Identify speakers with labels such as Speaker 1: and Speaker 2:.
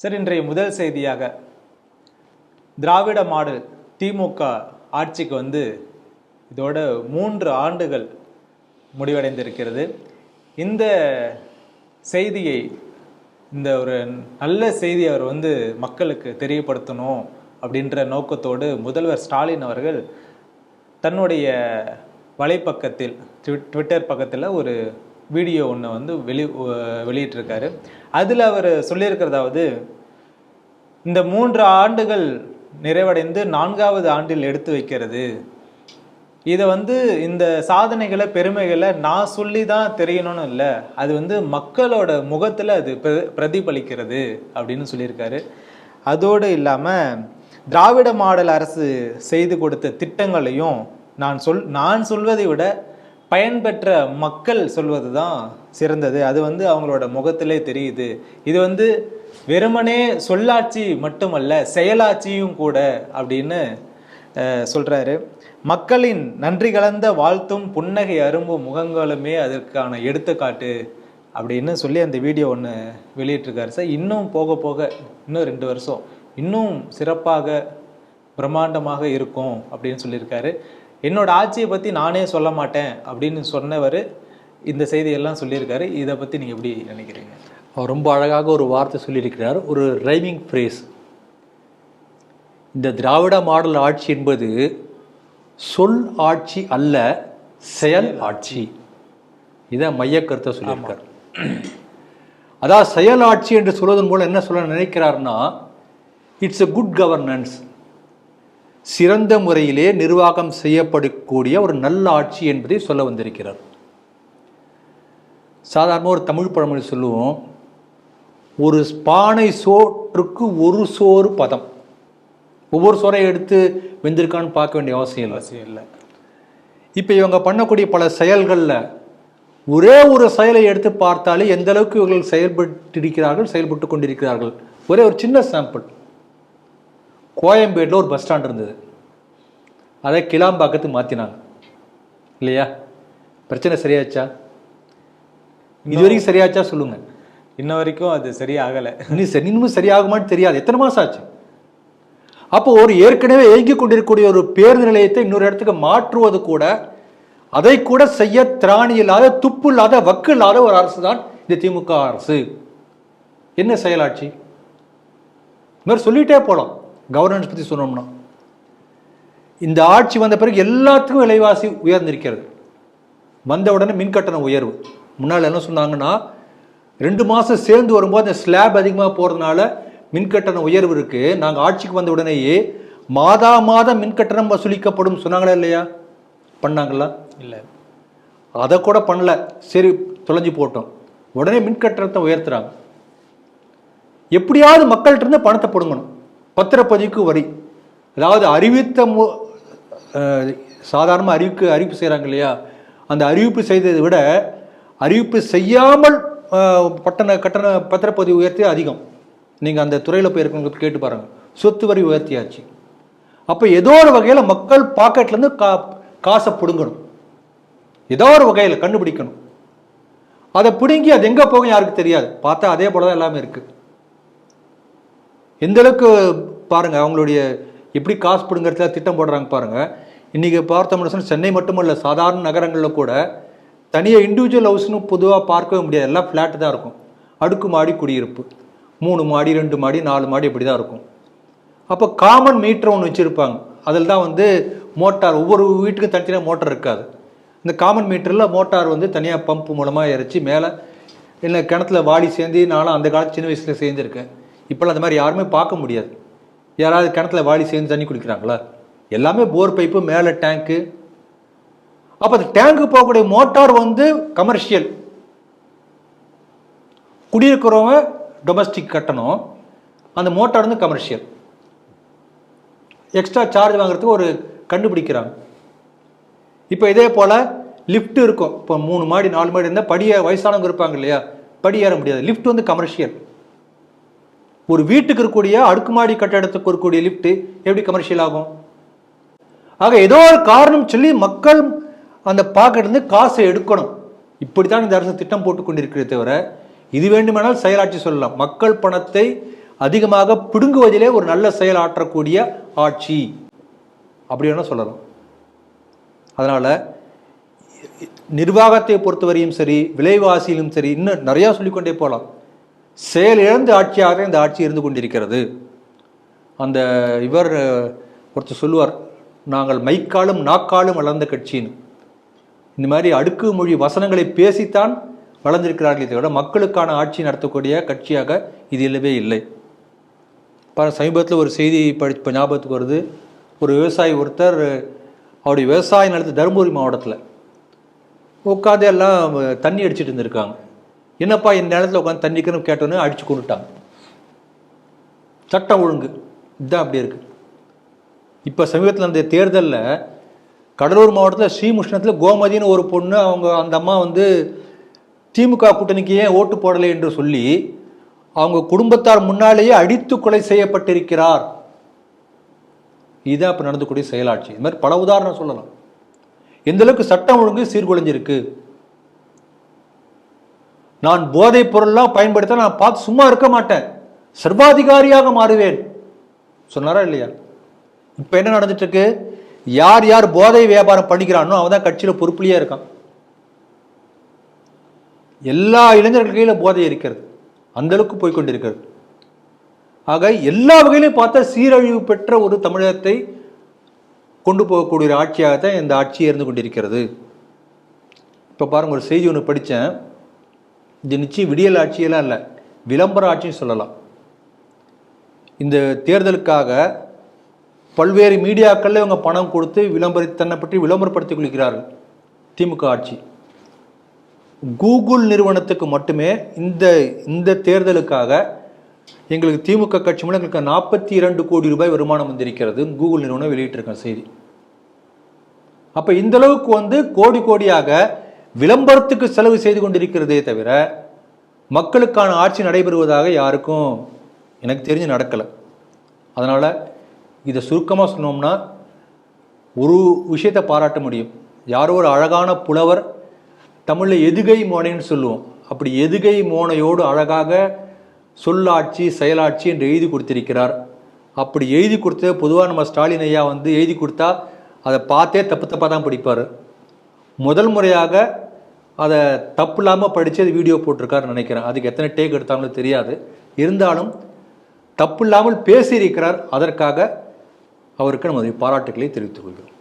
Speaker 1: Sir இன்றைய முதல் செய்தியாக திராவிட மாடல் திமுக ஆட்சிக்கு வந்து இதோட மூன்று ஆண்டுகள் முடிவடைந்திருக்கிறது. இந்த செய்தியை இந்த ஒரு நல்ல செய்தி அவர் வந்து மக்களுக்கு தெரியப்படுத்தணும் அப்படின்ற நோக்கத்தோடு முதல்வர் ஸ்டாலின் அவர்கள் தன்னுடைய வலைப்பக்கத்தில் ட்வி- ட்விட்டர் பக்கத்தில் ஒரு வீடியோ ஒன்று வந்து வெளி வெளியிட்டிருக்காரு. அதில் அவர் சொல்லியிருக்கிறதாவது இந்த மூன்று ஆண்டுகள் நிறைவடைந்து நான்காவது ஆண்டில் எடுத்து வைக்கிறது. இதை வந்து இந்த சாதனைகளை பெருமைகளை நான் சொல்லி தான் தெரியணும்னு இல்லை. அது வந்து மக்களோட முகத்தில் அது பிர- பிரதிபலிக்கிறது அப்படின்னு சொல்லியிருக்காரு. அதோடு இல்லாமல் திராவிட மாடல் அரசு செய்து கொடுத்த திட்டங்களையும் நான் சொல் நான் சொல்வதை விட பயன்பெற்ற மக்கள் சொல்வது தான் சிறந்தது. அது வந்து அவங்களோட முகத்திலே தெரியுது. இது வந்து வெறுமனே சொல்லாட்சி மட்டுமல்ல செயலாட்சியும் கூட அப்படின்னு சொல்கிறாரு மக்களின் நன்றி கலந்த வாழ்த்தும் புன்னகை அரும்பும் முகங்களுமே அதற்கான எடுத்துக்காட்டு அப்படின்னு சொல்லி அந்த வீடியோ ஒன்று வெளியிட்டிருக்காரு சார். இன்னும் போக போக இன்னும் ரெண்டு வருஷம் இன்னும் சிறப்பாக பிரம்மாண்டமாக இருக்கும் அப்படின்னு சொல்லியிருக்காரு. என்னோட ஆட்சியை பற்றி நானே சொல்ல மாட்டேன் அப்படின்னு சொன்னவர் இந்த செய்தியெல்லாம் சொல்லியிருக்காரு. இதை பற்றி நீங்கள் எப்படி நினைக்கிறீங்க?
Speaker 2: அவர் ரொம்ப அழகாக ஒரு வார்த்தை சொல்லியிருக்கிறார். ஒரு ரைமிங் ஃப்ரேஸ் இந்த திராவிட மாடல் ஆட்சி என்பது சொல் ஆட்சி அல்ல செயல் ஆட்சி. இதை மையக்கருத்தை சொல்லியிருக்கார். அதாவது செயல் ஆட்சி என்று சொல்வதன் மூலம் என்ன சொல்ல நினைக்கிறார்னா இட்ஸ் a குட் கவர்னன்ஸ் சிறந்த முறையிலே நிர்வாகம் செய்யப்படக்கூடிய ஒரு நல்ல ஆட்சி என்பதை சொல்ல வந்திருக்கிறார். சாதாரண ஒரு தமிழ் பழமொழி சொல்லுவோம். ஒரு பானை சோற்றுக்கு ஒரு சோறு பதம். ஒவ்வொரு சோறையும் எடுத்து வெந்திருக்கான்னு பார்க்க வேண்டிய அவசியம் இல்லை.
Speaker 1: அவசியம் இல்லை.
Speaker 2: இப்போ இவங்க பண்ணக்கூடிய பல செயல்களில் ஒரே ஒரு செயலை எடுத்து பார்த்தாலே எந்த அளவுக்கு இவர்கள் செயல்பட்டிருக்கிறார்கள் செயல்பட்டு கொண்டிருக்கிறார்கள். ஒரே ஒரு சின்ன சாம்பிள் கோயம்பேட்டில் ஒரு பஸ் ஸ்டாண்ட் இருந்தது. அதை கிளாம்பாக்கத்துக்கு மாற்றினாங்க இல்லையா? பிரச்சனை சரியாச்சா? இது வரைக்கும் சரியாச்சா சொல்லுங்க.
Speaker 1: இன்ன வரைக்கும் அது சரியாகலை.
Speaker 2: இன்னும் சரி இன்னும் சரியாகுமான்னு தெரியாது. எத்தனை மாசம் ஆச்சு? அப்போ ஒரு ஏற்கனவே இயங்கி கொண்டிருக்கக்கூடிய ஒரு பேருந்து நிலையத்தை இன்னொரு இடத்துக்கு மாற்றுவது கூட அதை கூட செய்ய திராணி இல்லாத துப்பு இல்லாத வக்கு இல்லாத ஒரு அரசு தான் இந்த திமுக அரசு. என்ன செயலாட்சி? இந்த மாதிரி சொல்லிட்டே போகலாம் கவர்னன்ஸ் பற்றி சொன்னோம்னா. இந்த ஆட்சி வந்த பிறகு எல்லாத்துக்கும் விலைவாசி உயர்ந்திருக்கிறது. வந்த உடனே மின் கட்டண உயர்வு. முன்னால் என்ன சொன்னாங்கன்னா ரெண்டு மாதம் சேர்ந்து வரும்போது அந்த ஸ்லாப் அதிகமாக போகிறதுனால மின் கட்டண உயர்வு இருக்குது நாங்கள் ஆட்சிக்கு வந்த உடனேயே மாதா மாதம் மின் கட்டணம் வசூலிக்கப்படும் சொன்னாங்களா இல்லையா? பண்ணாங்களா?
Speaker 1: இல்லை.
Speaker 2: அதை கூட பண்ணல. சரி தொலைஞ்சு போட்டோம். உடனே மின் கட்டணத்தை உயர்த்துறாங்க. எப்படியாவது மக்கள்கிட்ட இருந்து பணத்தை பிடுங்கணும். பத்திரப்பதிவுக்கு வரி. அதாவது அறிவித்த மு சாதாரணமாக அறிவிக்கு அறிவிப்பு செய்கிறாங்க இல்லையா? அந்த அறிவிப்பு செய்ததை விட அறிவிப்பு செய்யாமல் பட்டண கட்டண பத்திரப்பதிவு உயர்த்தி அதிகம். நீங்கள் அந்த துறையில் போய் இருக்கவங்க கேட்டு பாருங்கள் சொத்து வரி உயர்த்தியாச்சு. அப்போ ஏதோ ஒரு வகையில் மக்கள் பாக்கெட்லேருந்து கா காசை பிடுங்கணும். ஏதோ ஒரு வகையில் கண்டுபிடிக்கணும். அதை பிடுங்கி அது எங்கே போகும் யாருக்கு தெரியாது. பார்த்தா அதே போல தான் எல்லாமே இருக்குது எந்தளவுக்கு பாருங்கள் அவங்களுடைய எப்படி காசு பிடுங்கிறதுல திட்டம் போடுறாங்க பாருங்கள் இன்றைக்கி பார்த்தோம்னு சென்னை மட்டுமல்ல சாதாரண நகரங்களில் கூட தனியாக இண்டிவிஜுவல் ஹவுஸ்னு பொதுவாக பார்க்கவே முடியாது. எல்லாம் ஃப்ளாட்டு தான் இருக்கும். அடுக்கு மாடி குடியிருப்பு. மூணு மாடி ரெண்டு மாடி நாலு மாடி இப்படி தான் இருக்கும். அப்போ காமன் மீட்டர் ஒன்று வச்சுருப்பாங்க. அதில் தான் வந்து மோட்டார் ஒவ்வொரு வீட்டுக்கும் தனித்தனியாக மோட்டார் இருக்காது. இந்த காமன் மீட்டரில் மோட்டார் வந்து தனியாக பம்ப் மூலமாக இறைச்சி மேலே இல்லை கிணத்துல வாடி சேர்ந்து நானும் அந்த காலத்து சின்ன வயசில் சேர்ந்துருக்கேன். இப்போல்லாம் அந்த மாதிரி யாருமே பார்க்க முடியாது. யாராவது கிணத்துல வாடி சேர்ந்து தண்ணி குடிக்கிறாங்களா? எல்லாமே போர் பைப்பு மேலே டேங்க்கு அப்போ அந்த டேங்க்கு போகக்கூடிய மோட்டார் வந்து கமர்ஷியல் குடியிருக்கிறவங்க டொமஸ்டிக் கட்டணும். அந்த மோட்டார் வந்து கமர்ஷியல் எக்ஸ்ட்ரா சார்ஜ் வாங்குறதுக்கு ஒரு கண்டுபிடிக்கிறாங்க. இப்போ இதே போல் லிஃப்ட் இருக்கும். இப்போ மூணு மாடி நாலு மாடி இருந்தால் படியே வயசானவங்க இருப்பாங்க இல்லையா? படி ஏற முடியாது. லிஃப்ட் வந்து கமர்ஷியல் ஒரு வீட்டுக்கு இருக்கக்கூடிய அடுக்குமாடி கட்டடத்துக்கு இருக்கக்கூடிய லிஃப்ட் எப்படி கமர்ஷியல் ஆகும்? ஆக ஏதோ ஒரு காரணம் சொல்லி மக்கள் அந்த பாக்கெட்லேருந்து காசை எடுக்கணும். இப்படித்தான் இந்த அரசு திட்டம் போட்டு கொண்டிருக்கிறதே தவிர இது வேண்டுமானால் செயலாட்சி சொல்லலாம். மக்கள் பணத்தை அதிகமாக பிடுங்குவதிலே ஒரு நல்ல செயல் ஆற்றக்கூடிய ஆட்சி. அப்படி வேணா சொல்லலாம். அதனால் நிர்வாகத்தை பொறுத்தவரையும் சரி விலைவாசியிலும் சரி இன்னும் நிறையா சொல்லிக்கொண்டே போகலாம். செயலிழந்த ஆட்சியாக இந்த ஆட்சி இருந்து கொண்டிருக்கிறது. அந்த இவர் ஒருத்தர் சொல்லுவார் நாங்கள் மைக்காலும் நாக்காலும் வளர்ந்த கட்சின்னு. இந்த மாதிரி அடுக்கு மொழி வசனங்களை பேசித்தான் வளர்ந்திருக்கிறார்களே தவிர மக்களுக்கான ஆட்சி நடத்தக்கூடிய கட்சியாக இது இல்லவே இல்லை. இப்போ சமீபத்தில் ஒரு செய்தி படிப்ப ஞாபகத்துக்கு வருது. ஒரு விவசாயி ஒருத்தர் அவருடைய விவசாயம் நிலத்து தருமபுரி மாவட்டத்தில் உட்காந்து எல்லாம் தண்ணி அடிச்சிட்டு இருந்திருக்காங்க. என்னப்பா என் நேரத்தில் உட்காந்து தண்ணிக்குன்னு கேட்டோன்னே அடிச்சு கொண்டுட்டாங்க. சட்டம் ஒழுங்கு. இதுதான் அப்படி இருக்கு. இப்போ சமீபத்தில் அந்த தேர்தலில் கடலூர் மாவட்டத்தில் ஸ்ரீமுஷ்ணத்தில் கோமதின்னு ஒரு பொண்ணு அவங்க அந்த அம்மா வந்து திமுக கூட்டணிக்கு ஏன் ஓட்டு போடலை என்று சொல்லி அவங்க குடும்பத்தார் முன்னாலேயே அடித்து கொலை செய்யப்பட்டிருக்கிறார். இதுதான் இப்போ நடந்தக்கூடிய செயலாட்சி. இது மாதிரி பல உதாரணம் சொல்லலாம். எந்தளவுக்கு சட்டம் ஒழுங்கு சீர்குலைஞ்சிருக்கு? நான் போதைப் பொருள்லாம் பயன்படுத்த நான் பார்த்து சும்மா இருக்க மாட்டேன். சர்வாதிகாரியாக மாறுவேன். சொன்னாரா இல்லையா? இப்போ என்ன நடந்துட்டு இருக்கு யார் யார் போதை வியாபாரம் பண்ணிக்கிறானோ அவன் தான் கட்சியில் பொறுப்புலையே இருக்கான். எல்லா இளைஞர்கள் கையில் போதை இருக்கிறது. அந்த அளவுக்கு போய்கொண்டிருக்கிறது ஆக எல்லா வகையிலும் பார்த்தா சீரழிவு பெற்ற ஒரு தமிழகத்தை கொண்டு போகக்கூடிய ஆட்சியாக ஆட்சியாகத்தான் இந்த ஆட்சி இருந்து கொண்டிருக்கிறது. இப்போ பாருங்கள் ஒரு செய்தி ஒன்று படித்தேன் இது நிச்சயம் விடியல் ஆட்சியெல்லாம் இல்லை. விளம்பர ஆட்சின்னு சொல்லலாம். இந்த தேர்தலுக்காக பல்வேறு மீடியாக்களில் இவங்க பணம் கொடுத்து விளம்பர தன்னை பற்றி விளம்பரப்படுத்திக் கொள்கிறார்கள் திமுக ஆட்சி. கூகுள் நிறுவனத்துக்கு மட்டுமே இந்த இந்த தேர்தலுக்காக எங்களுக்கு திமுக கட்சி மூலம் எங்களுக்கு நாற்பத்தி இரண்டு கோடி ரூபாய் வருமானம் வந்திருக்கிறது. கூகுள் நிறுவனம் வெளியிட்டிருக்க செய்தி. அப்போ இந்த அளவுக்கு வந்து கோடி கோடியாக விளம்பரத்துக்கு செலவு செய்து கொண்டிருக்கிறதே தவிர மக்களுக்கான ஆட்சி நடைபெறுவதாக யாருக்கும் எனக்கு தெரிஞ்சு நடக்கலை. அதனால் இதை சுருக்கமாக சொன்னோம்னா ஒரு விஷயத்தை பாராட்ட முடியும். யாரோ ஒரு அழகான புலவர் தமிழில் எதுகை மோனைன்னு சொல்லுவோம். அப்படி எதுகை மோனையோடு அழகாக சொல்லாட்சி செயலாட்சி என்று எழுதி கொடுத்திருக்கிறார். அப்படி எழுதி கொடுத்த பொதுவாக நம்ம ஸ்டாலின் ஐயா வந்து எழுதி கொடுத்தா அதை பார்த்தே தப்பு தப்பாக தான் படிப்பார். முதல் முறையாக அதை தப்பு இல்லாமல் படித்து அது வீடியோ போட்டிருக்காருன்னு நினைக்கிறேன். அதுக்கு எத்தனை டேக் எடுத்தாலும் தெரியாது. இருந்தாலும் தப்பு இல்லாமல் பேசியிருக்கிறார். அதற்காக அவருக்கு நமது பாராட்டுக்களை தெரிவித்துக் கொள்கிறோம்.